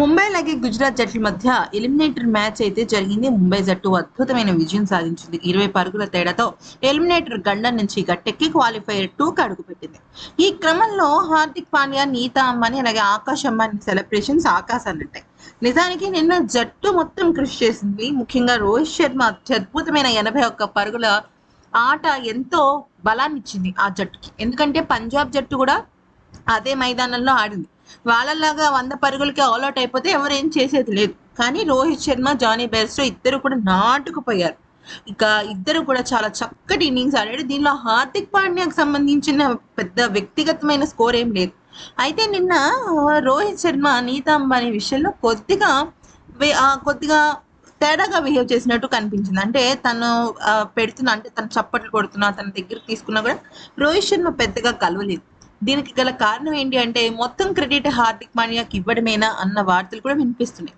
ముంబై అలాగే గుజరాత్ జట్ల మధ్య ఎలిమినేటర్ మ్యాచ్ అయితే జరిగింది. ముంబై జట్టు అద్భుతమైన విజయం సాధించింది. ఇరవై పరుగుల తేడాతో ఎలిమినేటర్ గండం నుంచి గట్టెక్కి క్వాలిఫైర్ టూకి అడుగుపెట్టింది. ఈ క్రమంలో హార్దిక్ పాండ్యా నీతా అమ్మని అలాగే ఆకాశ్ అంబానీ సెలబ్రేషన్స్ ఆకాశాన్నంటాయి నిజానికి నిన్న జట్టు మొత్తం కృషి చేసింది. ముఖ్యంగా రోహిత్ శర్మ అత్యద్భుతమైన ఎనభై ఒక్క పరుగుల ఆట ఎంతో బలాన్ని ఇచ్చింది ఆ జట్టుకి. ఎందుకంటే పంజాబ్ జట్టు కూడా అదే మైదానంలో ఆడింది. వాళ్ళలాగా వంద పరుగులకి ఆల్అౌట్ అయిపోతే ఎవరు ఏం చేసేది లేదు. కానీ రోహిత్ శర్మ జానీ బెర్స్టో ఇద్దరు కూడా నాటుకుపోయారు. ఇక ఇద్దరు కూడా చాలా చక్కటి ఇన్నింగ్స్ ఆడాడు దీనిలో హార్దిక్ పాండ్యాకి సంబంధించిన పెద్ద వ్యక్తిగతమైన స్కోర్ ఏం లేదు. అయితే నిన్న రోహిత్ శర్మ నీతా అంబానీ విషయంలో కొద్దిగా కొద్దిగా తేడాగా బిహేవ్ చేసినట్టు కనిపించింది. అంటే తను పెడుతున్నా అంటే తను చప్పట్లు కొడుతున్నా తన దగ్గర తీసుకున్నా కూడా రోహిత్ శర్మ పెద్దగా కలవలేదు. దీనికి గల కారణం ఏంటి అంటే మొత్తం క్రెడిట్ హార్దిక్ పాండ్యాకి ఇవ్వడమేనా అన్న వార్తలు కూడా వినిపిస్తున్నాయి.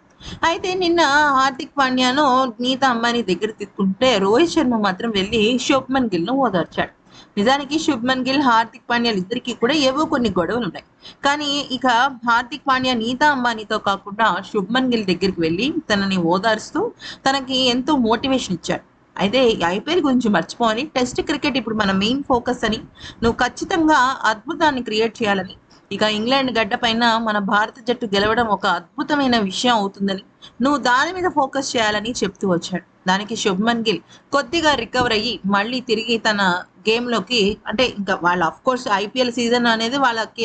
అయితే నిన్న హార్దిక్ పాండ్యాను నీతా అంబానీ దగ్గర తీసుకుంటే రోహిత్ శర్మ మాత్రం వెళ్ళి శుభ్మన్ గిల్ను ఓదార్చాడు. నిజానికి శుభ్మన్ గిల్ హార్దిక్ పాండ్యాలు ఇద్దరికి కూడా ఏవో కొన్ని గొడవలు ఉన్నాయి. కానీ ఇక హార్దిక్ పాండ్యా నీతా అంబానీతో కాకుండా శుభ్మన్ గిల్ దగ్గరికి వెళ్ళి తనని ఓదార్స్తూ తనకి ఎంతో మోటివేషన్ ఇచ్చాడు. అయితే ఐపీఎల్ గురించి మర్చిపోని టెస్ట్ క్రికెట్ ఇప్పుడు మన మెయిన్ ఫోకస్ అని నువ్వు ఖచ్చితంగా అద్భుతాన్ని క్రియేట్ చేయాలని. ఇక ఇంగ్లాండ్ గడ్డ పైన మన భారత జట్టు గెలవడం ఒక అద్భుతమైన విషయం అవుతుందని నువ్వు దాని మీద ఫోకస్ చేయాలని చెప్తూ వచ్చాడు. దానికి శుభ్మన్ గిల్ కొద్దిగా రికవర్ అయ్యి మళ్ళీ తిరిగి తన గేమ్లోకి అంటే ఇంకా వాళ్ళ అఫ్ కోర్స్ ఐపీఎల్ సీజన్ అనేది వాళ్ళకి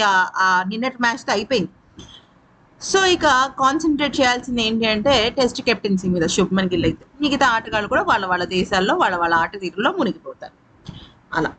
నిన్నటి మ్యాచ్ అయిపోయింది. సో ఇక కాన్సన్ట్రేట్ చేయాల్సింది ఏంటి అంటే టెస్ట్ కెప్టెన్సీ మీద శుభ్మన్ గిల్ అయితే. మిగతా ఆటగాళ్ళు కూడా వాళ్ళ వాళ్ళ దేశాల్లో వాళ్ళ వాళ్ళ ఆట తీరులో మునిగిపోతారు. అలా.